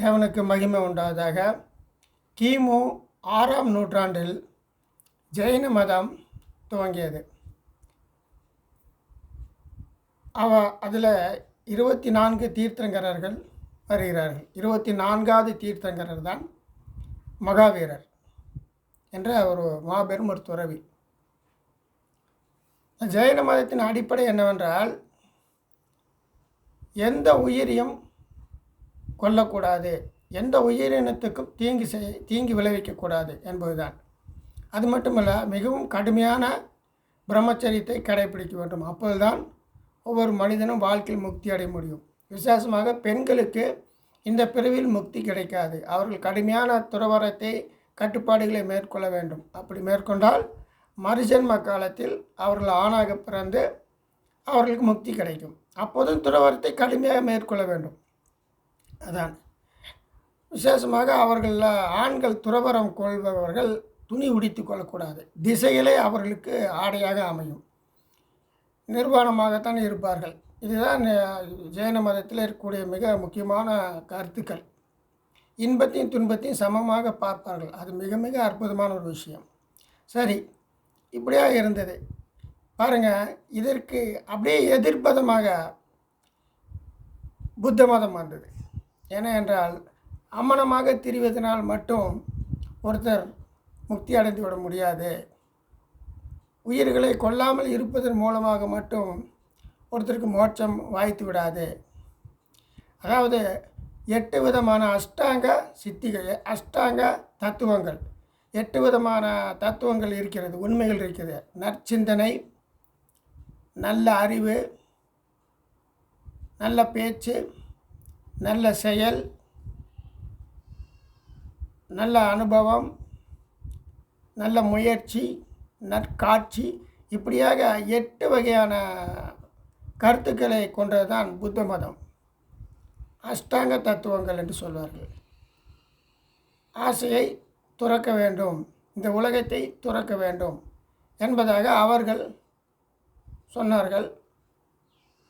தேவனுக்கு மகிமை உண்டாவதாக. கிமு ஆறாம் நூற்றாண்டில் ஜெயின மதம் துவங்கியது. அவ அதில் இருபத்தி நான்கு தீர்த்தங்கரர்கள் வருகிறார்கள். இருபத்தி நான்காவது தீர்த்தங்கரர் தான் மகாவீரர் என்ற ஒரு மாபெரும் ஒரு துறவி. ஜெயின மதத்தின் அடிப்படை என்னவென்றால் எந்த உயிரியும் கொல்லக்கூடாது. எந்த உயிரினத்துக்கும் தீங்கு செய் தீங்கு விளைவிக்கக்கூடாது என்பதுதான். அது மட்டுமல்ல மிகவும் கடுமையான பிரம்மச்சரியத்தை கடைபிடிக்க வேண்டும். அப்போதுதான் ஒவ்வொரு மனிதனும் வாழ்க்கையில் முக்தி அடைய முடியும். விசேஷமாக பெண்களுக்கு இந்த பிரிவில் முக்தி கிடைக்காது. அவர்கள் கடுமையான துறவரத்தை கட்டுப்பாடுகளை மேற்கொள்ள வேண்டும். அப்படி மேற்கொண்டால் மறுஜன்ம காலத்தில் அவர்கள் ஆணாக பிறந்து அவர்களுக்கு முக்தி கிடைக்கும். அப்போதும் துறவரத்தை கடுமையாக மேற்கொள்ள வேண்டும். அதான். விசேஷமாக அவர்கள் ஆண்கள் துறவரம் கொள்பவர்கள் துணி உடித்து கொள்ளக்கூடாது. திசையிலே அவர்களுக்கு ஆடையாக அமையும். நிர்வாணமாகத்தான் இருப்பார்கள். இதுதான் ஜெயன மதத்தில் இருக்கக்கூடிய மிக முக்கியமான கருத்துக்கள். இன்பத்தையும் துன்பத்தையும் சமமாக பார்ப்பார்கள். அது மிக மிக அற்புதமான ஒரு விஷயம். சரி இப்படியா இருந்தது. பாருங்கள் இதற்கு அப்படியே எதிர்ப்பதமாக புத்த மதம் வந்தது. ஏன என்றால் அம்மனமாக திரிவதனால் மட்டும் ஒருத்தர் முக்தி அடைந்து விட முடியாது. உயிர்களை கொல்லாமல் இருப்பதன் மூலமாக மட்டும் ஒருத்தருக்கு மோட்சம் வாய்த்து விடாது. அதாவது எட்டு விதமான அஷ்டாங்க சித்திகள் அஷ்டாங்க தத்துவங்கள். எட்டு விதமான தத்துவங்கள் இருக்கிறது உண்மைகள் இருக்கிறது. நற்சிந்தனை நல்ல அறிவு நல்ல பேச்சு நல்ல செயல் நல்ல அனுபவம் நல்ல முயற்சி நற்காட்சி இப்படியாக எட்டு வகையான கருத்துக்களை கொண்டது தான் புத்த மதம். அஷ்டாங்க தத்துவங்கள் என்று சொல்வார்கள். ஆசையை துறக்க வேண்டும். இந்த உலகத்தை துறக்க வேண்டும் என்பதாக அவர்கள் சொன்னார்கள்.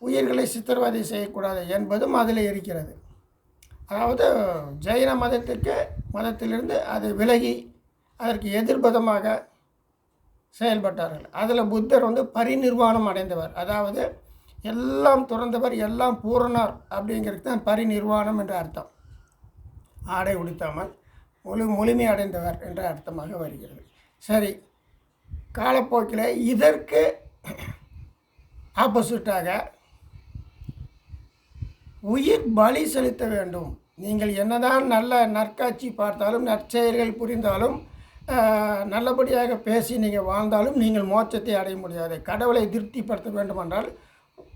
உயிர்களை சித்திரவதை செய்யக்கூடாது என்பதும் அதில் இருக்கிறது. அதாவது ஜெயின மதத்துக்கு மதத்திலிருந்து அது விலகி அதற்கு எதிர்பதமாக செயல்பட்டார்கள். அதில் புத்தர் வந்து பரிநிர்வாணம் அடைந்தவர். அதாவது எல்லாம் துறந்தவர் எல்லாம் பூரணர் அப்படிங்கிறது தான் பரிநிர்வாணம் என்ற அர்த்தம். ஆடை உடுத்தாமல் முழு முழுமை அடைந்தவர் என்ற அர்த்தமாக வருகிறது. சரி காலப்போக்கில் இதற்கு ஆப்போசிட்டாக உயிர் பலி செலுத்த வேண்டும். நீங்கள் என்னதான் நல்ல நற்காட்சி பார்த்தாலும் நற்செயல்கள் புரிந்தாலும் நல்லபடியாக பேசி நீங்கள் வாழ்ந்தாலும் நீங்கள் மோட்சத்தை அடைய முடியாது. கடவுளை திருப்திப்படுத்த வேண்டுமென்றால்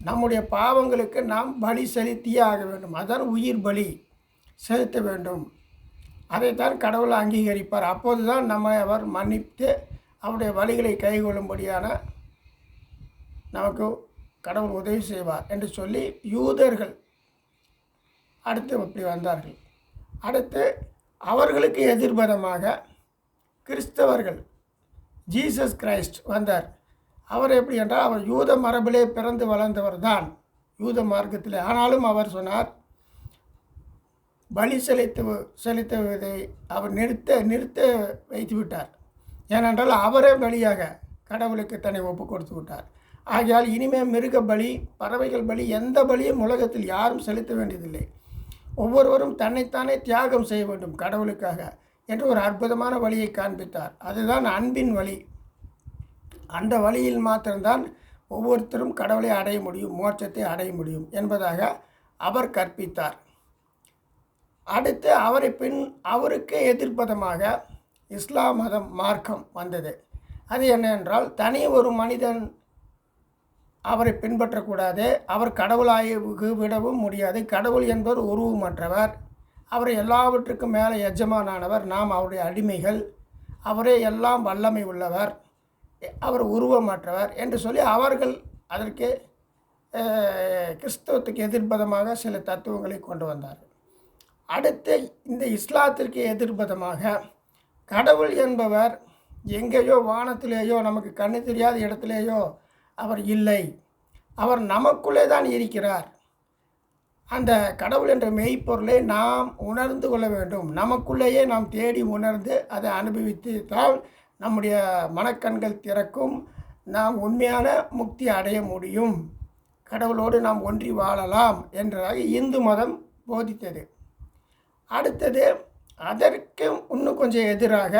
நம்முடைய பாவங்களுக்கு நாம் பலி செலுத்தியே ஆக வேண்டும். அதான் உயிர் பலி செலுத்த வேண்டும். அதைத்தான் கடவுளை அங்கீகரிப்பார். அப்போது தான் நம்ம அவர் மன்னித்து அவருடைய வழிகளை கைகொள்ளும்படியான நமக்கு கடவுள் உதவி செய்வார் என்று சொல்லி யூதர்கள் அடுத்து அப்படி வந்தார்கள். அடுத்து அவர்களுக்கு எதிர்பதமாக கிறிஸ்தவர்கள் ஜீசஸ் கிரைஸ்ட் வந்தார். அவர் எப்படி என்றால் அவர் யூத மரபிலே பிறந்து வளர்ந்தவர் தான். யூத மார்க்கத்தில். ஆனாலும் அவர் சொன்னார் பலி செலுத்து செலுத்துவதை அவர் நிறுத்த நிறுத்த வைத்து விட்டார் ஏனென்றால் அவரே பலியாக கடவுளுக்கு தன்னை ஒப்பு கொடுத்து விட்டார். ஆகையால் இனிமேல் மிருக பலி பறவைகள் பலி எந்த பலியும் உலகத்தில் யாரும் செலுத்த வேண்டியதில்லை. ஒவ்வொருவரும் தன்னைத்தானே தியாகம் செய்ய வேண்டும் கடவுளுக்காக என்று ஒரு அற்புதமான வழியை காண்பித்தார். அதுதான் அன்பின் வழி. அந்த வழியில் மாத்திரம்தான் ஒவ்வொருத்தரும் கடவுளை அடைய முடியும் மோட்சத்தை அடைய முடியும் என்பதாக அவர் கற்பித்தார். அடுத்து அவரை பின் அவருக்கு எதிர்ப்பதமாக இஸ்லாம் மதம் மார்க்கம் வந்தது. அது என்னவென்றால் தனி ஒரு மனிதன் அவரை பின்பற்றக்கூடாது. அவர் கடவுளாக விடவும் முடியாது. கடவுள் என்பவர் உருவமற்றவர். அவர் எல்லாவற்றுக்கும் மேலே எஜமானானவர். நாம் அவருடைய அடிமைகள். அவரே எல்லாம் வல்லமை உள்ளவர். அவர் உருவமற்றவர் என்று சொல்லி அவர்கள் அதற்கு கிறிஸ்தவத்துக்கு எதிர்பதமாக சில தத்துவங்களை கொண்டு வந்தார். அடுத்து இந்த இஸ்லாத்திற்கு எதிர்பதமாக கடவுள் என்பவர் எங்கேயோ வானத்திலேயோ நமக்கு கண்ணு தெரியாத இடத்துலேயோ அவர் இல்லை. அவர் நமக்குள்ளே தான் இருக்கிறார். அந்த கடவுள் என்ற மெய்ப்பொருளை நாம் உணர்ந்து கொள்ள வேண்டும். நமக்குள்ளேயே நாம் தேடி உணர்ந்து அதை அனுபவித்தால் நம்முடைய மனக்கண்கள் திறக்கும். நாம் உண்மையான முக்தி அடைய முடியும். கடவுளோடு நாம் ஒன்றி வாழலாம் என்றதாக இந்து மதம் போதித்தது. அடுத்தது அதற்கு இன்னும் கொஞ்சம் எதிராக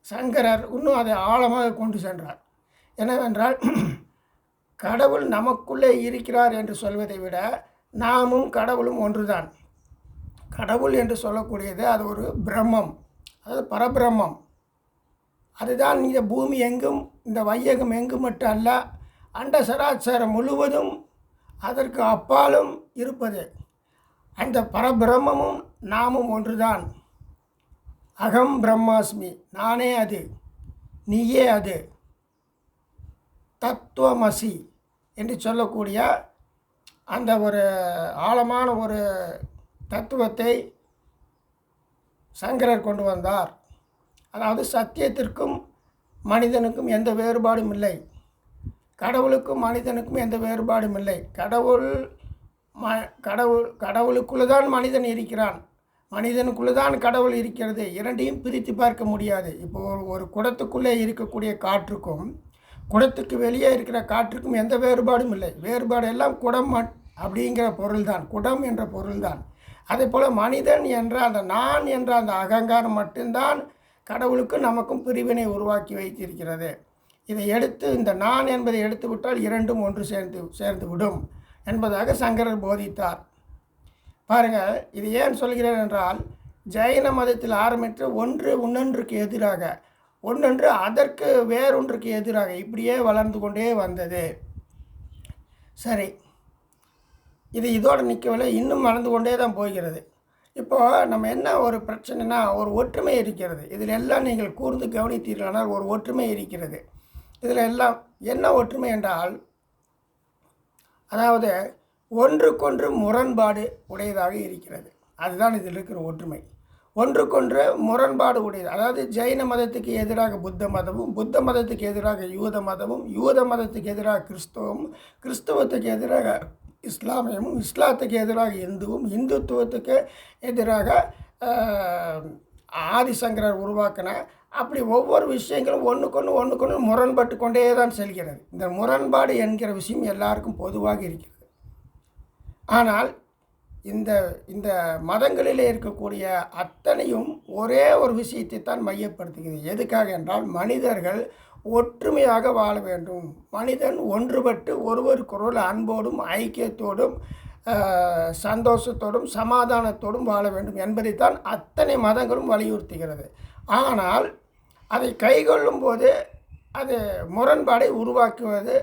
சங்கரர் இன்னும் அதை ஆழமாக கொண்டு சென்றார். என்னவென்றால் கடவுள் நமக்குள்ளே இருக்கிறார் என்று சொல்வதை விட நாமும் கடவுளும் ஒன்றுதான். கடவுள் என்று சொல்லக்கூடியது அது ஒரு பிரம்மம். அதாவது பரபிரம்மம். அதுதான் இந்த பூமி எங்கும் இந்த வையகம் எங்கும் மட்டும் அல்ல அண்ட சராச்சாரம் முழுவதும் அதற்கு அப்பாலும் இருப்பது. அந்த பரபிரம்மமும் நாமும் ஒன்றுதான். அகம் பிரம்மாஸ்மி நானே அது நீயே அது. தத்துவமசி என்று சொல்லக்கூடிய அந்த ஒரு ஆழமான ஒரு தத்துவத்தை சங்கரர் கொண்டு வந்தார். அதாவது சத்தியத்திற்கும் மனிதனுக்கும் எந்த வேறுபாடும் இல்லை. கடவுளுக்கும் மனிதனுக்கும் எந்த வேறுபாடும் இல்லை. கடவுள் ம கடவுள் கடவுளுக்குள்ளே தான் மனிதன் இருக்கிறான். மனிதனுக்குள்ளே தான் கடவுள் இருக்கிறது. இரண்டையும் பிரித்து பார்க்க முடியாது. இப்போ ஒரு ஒரு குடத்துக்குள்ளே இருக்கக்கூடிய காற்றுக்கும் குடத்துக்கு வெளியே இருக்கிற காற்றுக்கும் எந்த வேறுபாடும் இல்லை. வேறுபாடு எல்லாம் குடம் அப்படிங்கிற பொருள்தான். குடம் என்ற பொருள்தான். அதே போல் மனிதன் என்ற அந்த நான் என்ற அந்த அகங்காரம் மட்டும்தான் கடவுளுக்கும் நமக்கும் பிரிவினை உருவாக்கி வைத்திருக்கிறது. இதை எடுத்து இந்த நான் என்பதை எடுத்து விட்டால் இரண்டும் ஒன்று சேர்ந்து சேர்ந்து விடும் என்பதாக சங்கரர் போதித்தார். பாருங்கள் இது ஏன் சொல்கிறேன் என்றால் ஜெயின மதத்தில் ஆரம்பித்து ஒன்று உன்னொன்றுக்கு எதிராக ஒன்றொன்று அதற்கு வேறொன்றுக்கு எதிராக இப்படியே வளர்ந்து கொண்டே வந்தது. சரி இது இதோடு நிற்கவில்லை இன்னும் வளர்ந்து கொண்டே தான் போகிறது. இப்போது நம்ம என்ன ஒரு பிரச்சனைனா ஒரு ஒற்றுமை இருக்கிறது. இதில் எல்லாம் நீங்கள் கூர்ந்து கவனித்தீர்களானால் ஒரு ஒற்றுமை இருக்கிறது. இதில் எல்லாம் என்ன ஒற்றுமை என்றால் அதாவது ஒன்றுக்கொன்று முரண்பாடு உடையதாக இருக்கிறது. அதுதான் இதில் இருக்கிற ஒற்றுமை. ஒன்றுக்கொன்று முரண்பாடு உடையது. அதாவது ஜெயின மதத்துக்கு எதிராக புத்த மதமும் புத்த மதத்துக்கு எதிராக யூத மதமும் யூத மதத்துக்கு எதிராக கிறிஸ்தவமும் கிறிஸ்தவத்துக்கு எதிராக இஸ்லாமியமும் இஸ்லாத்துக்கு எதிராக இந்துவும் இந்துத்துவத்துக்கு எதிராக ஆதிசங்கரர் உருவாக்கின அப்படி ஒவ்வொரு விஷயங்களும் ஒன்றுக்கொன்று ஒன்றுக்கொன்று முரண்பட்டு கொண்டே தான் செல்கிறது. இந்த முரண்பாடு என்கிற விஷயம் எல்லாருக்கும் பொதுவாக இருக்கிறது. ஆனால் இந்த இந்த மதங்களிலே இருக்கக்கூடிய அத்தனையும் ஒரே ஒரு விஷயத்தை தான் மையப்படுத்துகிறது. எதுக்காக என்றால் மனிதர்கள் ஒற்றுமையாக வாழ வேண்டும். மனிதன் ஒன்றுபட்டு ஒருவருக்கொருள் அன்போடும் ஐக்கியத்தோடும் சந்தோஷத்தோடும் சமாதானத்தோடும் வாழ வேண்டும் என்பதைத்தான் அத்தனை மதங்களும் வலியுறுத்துகிறது. ஆனால் அதை கைகொள்ளும் போது அது முரண்பாடை உருவாக்குவது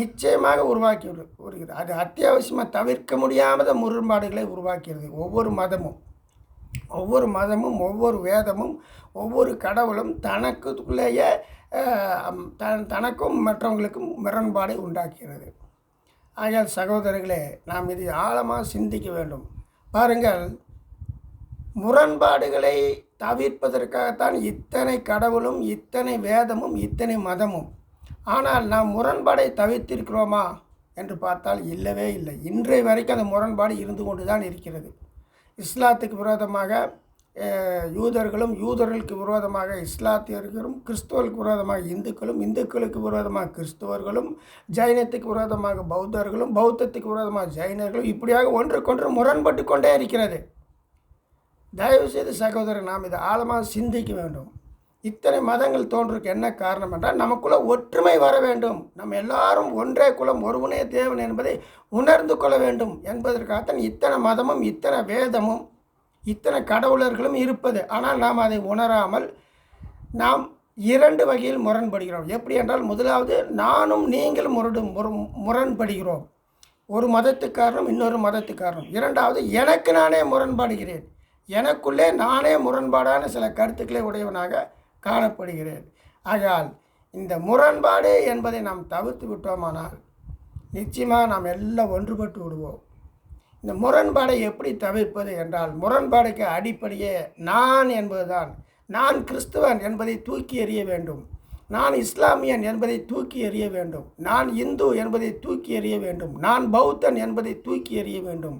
நிச்சயமாக உருவாக்கி வருகிறது அது அத்தியாவசியமாக தவிர்க்க முடியாத முரண்பாடுகளை உருவாக்கிறது. ஒவ்வொரு மதமும் ஒவ்வொரு மதமும் ஒவ்வொரு வேதமும் ஒவ்வொரு கடவுளும் தனக்குள்ளேயே தன் தனக்கும் மற்றவங்களுக்கும் முரண்பாடை உண்டாக்குகிறது. ஆகையால் சகோதரர்களே நாம் இதை ஆழமாக சிந்திக்க வேண்டும். பாருங்கள் முரண்பாடுகளை தவிர்ப்பதற்காகத்தான் இத்தனை கடவுளும் இத்தனை வேதமும் இத்தனை மதமும். ஆனால் நாம் முரண்பாடை தவிர்த்திருக்கிறோமா என்று பார்த்தால் இல்லவே இல்லை. இன்றைய வரைக்கும் அந்த முரண்பாடு இருந்து கொண்டு தான் இருக்கிறது. இஸ்லாத்துக்கு விரோதமாக யூதர்களும் யூதர்களுக்கு விரோதமாக இஸ்லாத்தியர்களும் கிறிஸ்துவர்களுக்கு விரோதமாக இந்துக்களும் இந்துக்களுக்கு விரோதமாக கிறிஸ்துவர்களும் ஜைனத்துக்கு விரோதமாக பௌத்தர்களும் பௌத்தத்துக்கு விரோதமாக ஜைனர்களும் இப்படியாக ஒன்றுக்கொன்று முரண்பட்டு கொண்டே இருக்கிறது. தயவுசெய்து சகோதரர் நாம் இதை ஆழமாக சிந்திக்க வேண்டும். இத்தனை மதங்கள் தோன்றுக்கு என்ன காரணம் என்றால் நமக்குள்ள ஒற்றுமை வர வேண்டும். நம்ம எல்லாரும் ஒன்றே குலம் ஒருவனே தேவன் என்பதை உணர்ந்து கொள்ள வேண்டும் என்பதற்காகத்தான் இத்தனை மதமும் இத்தனை வேதமும் இத்தனை கடவுளர்களும் இருப்பது. ஆனால் நாம் அதை உணராமல் நாம் இரண்டு வகையில் முரண்படுகிறோம். எப்படி என்றால் முதலாவது நானும் நீங்களும் முரடு முர முரண்படுகிறோம். ஒரு மதத்துக்காரனும் இன்னொரு மதத்துக்காரனும் இரண்டாவது எனக்கு நானே முரண்பாடுகிறேன். எனக்குள்ளே நானே முரண்பாடான சில கருத்துக்களை உடையவனாக காணப்படுகிறேன் ஆகையால் இந்த முரண்பாடு என்பதை நாம் தவிர்த்து விட்டோமானால் நிச்சயமாக நாம் எல்லாம் ஒன்றுபட்டு விடுவோம். இந்த முரண்பாடை எப்படி தவிர்ப்பது என்றால் முரண்பாடுக்கு அடிப்படையே நான் என்பதுதான். நான் கிறிஸ்துவன் என்பதை தூக்கி எறிய வேண்டும். நான் இஸ்லாமியன் என்பதை தூக்கி எறிய வேண்டும். நான் இந்து என்பதை தூக்கி எறிய வேண்டும். நான் பௌத்தன் என்பதை தூக்கி எறிய வேண்டும்.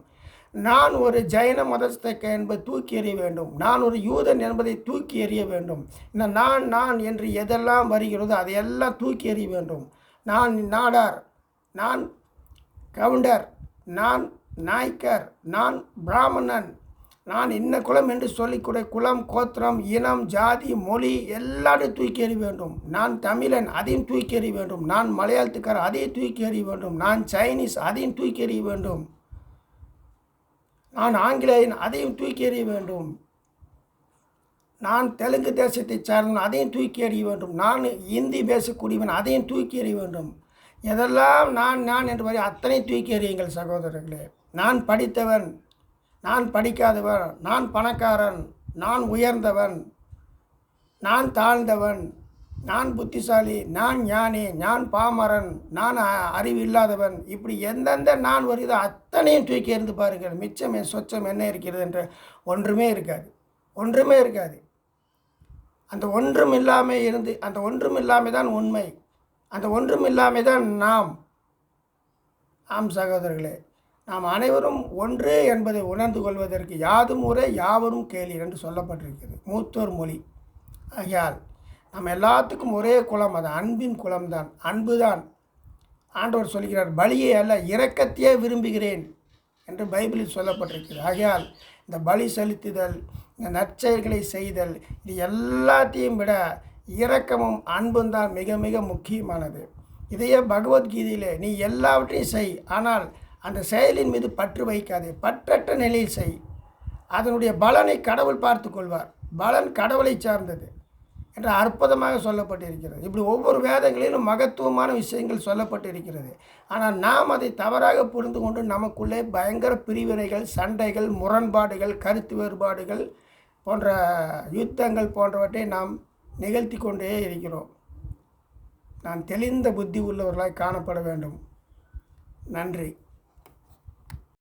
நான் ஒரு ஜைன மதஸ்தக்க என்பதை தூக்கி எறிய வேண்டும். நான் ஒரு யூதன் என்பதை தூக்கி எறிய வேண்டும். இந்த நான் நான் என்று எதெல்லாம் வருகிறதோ அதையெல்லாம் தூக்கி எறிய வேண்டும். நான் நாடார் நான் கவுண்டர் நான் நாய்க்கர் நான் பிராமணன் நான் இன்ன குலம் என்று சொல்லிக்கூடிய குலம் கோத்திரம் இனம் ஜாதி மொழி எல்லாத்தையும் தூக்கி எறிய வேண்டும். நான் தமிழன் அதையும் தூக்கி எறிய வேண்டும். நான் மலையாளத்துக்காரர் அதையும் தூக்கி எறிய வேண்டும். நான் சைனீஸ் அதையும் தூக்கி எறிய வேண்டும். நான் ஆங்கிலேயன் அதையும் தூக்கி எறிய வேண்டும். நான் தெலுங்கு தேசத்தை சார்ந்தவன் அதையும் தூக்கி எறிய வேண்டும். நான் இந்தி பேசக்கூடியவன் அதையும் தூக்கி எறிய வேண்டும். எதெல்லாம் நான் நான் என்று வரை அத்தனை தூக்கி எறியுங்கள் சகோதரர்களே. நான் படித்தவன் நான் படிக்காதவன் நான் பணக்காரன் நான் உயர்ந்தவன் நான் தாழ்ந்தவன் நான் புத்திசாலி நான் ஞானி நான் பாமரன் நான் அ- அறிவு இல்லாதவன் இப்படி எந்தெந்த நான் வருதோ அத்தனையும் தூக்கி இருந்து பாருங்கள். மிச்சம் என் சொச்சம் என்ன இருக்கிறது என்று ஒன்றுமே இருக்காது. ஒன்றுமே இருக்காது. அந்த ஒன்றும் இல்லாமல் இருந்து அந்த ஒன்றும் இல்லாமல் தான் உண்மை. அந்த ஒன்றும் இல்லாமல் தான் நாம். ஆம் சகோதரர்களே நாம் அனைவரும் ஒன்று என்பதை உணர்ந்து கொள்வதற்கு யாதும் முறை யாவரும் கேளி என்று சொல்லப்பட்டிருக்கிறது. மூத்தோர் மொழி. ஆகையால் நம்ம எல்லாத்துக்கும் ஒரே குலம் அது அன்பின் குலம்தான் அன்பு தான் ஆண்டவர் சொல்கிறார் பலியை அல்ல இரக்கத்தையே விரும்புகிறேன் என்று பைபிளில் சொல்லப்பட்டிருக்கிறது. ஆகையால் இந்த பலி செலுத்துதல் இந்த நற்செயல்களை செய்தல் இது எல்லாத்தையும் விட இரக்கமும் அன்பும் தான் மிக மிக முக்கியமானது. இதையே பகவத்கீதையிலே நீ எல்லாவற்றையும் செய் ஆனால் அந்த செயலின் மீது பற்று வைக்காதே பற்றற்ற நிலையில் செய். அதனுடைய பலனை கடவுள் பார்த்து கொள்வார். பலன் கடவுளை சார்ந்தது. என்று அற்புதமாக சொல்லப்பட்டிருக்கிறது. இப்படி ஒவ்வொரு வேதங்களிலும் மகத்துவமான விஷயங்கள் சொல்லப்பட்டிருக்கிறது. ஆனால் நாம் அதை தவறாக புரிந்து கொண்டு நமக்குள்ளே பயங்கர பிரிவினைகள் சண்டைகள் முரண்பாடுகள் கருத்து வேறுபாடுகள் போன்ற யுத்தங்கள் போன்றவற்றை நாம் நிகழ்த்தி கொண்டே இருக்கிறோம். நான் தெளிந்த புத்தி உள்ளவர்களாய் காணப்பட வேண்டும். நன்றி.